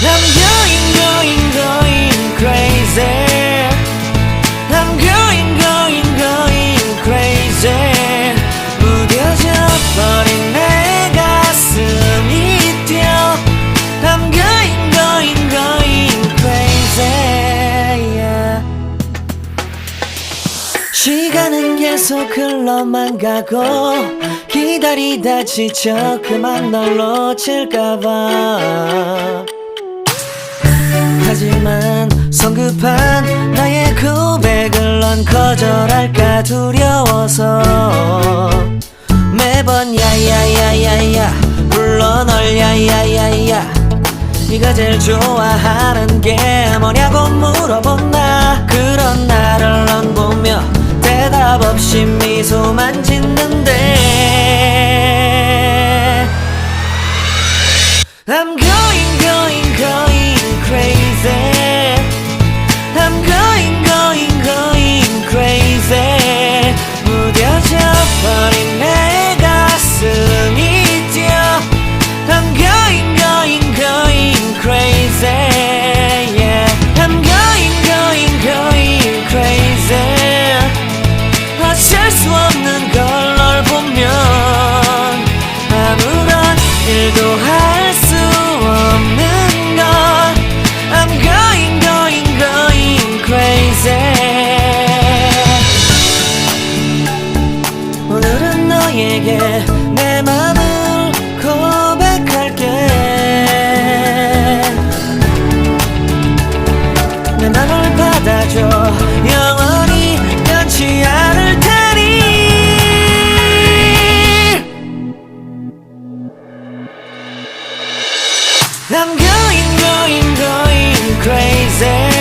I'm going going going crazy I'm going going going crazy 무뎌져 버린 내 가슴이 뛰어 I'm going going going crazy yeah. 시간은 계속 흘러만 가고 기다리다 지쳐 그만 널 놓칠까봐 하지만 성급한 나의 고백을 넌 거절할까 두려워서 매번 야야야야야 불러 널 야야야야 네가 제일 좋아하는 게 뭐냐고 물어본 나 그런 나 일도 할 수 없는 걸 I'm going going going crazy. 오늘은 너에게 내 맘을 고백할게. 내 맘을 받아줘 I'm going, going, going crazy.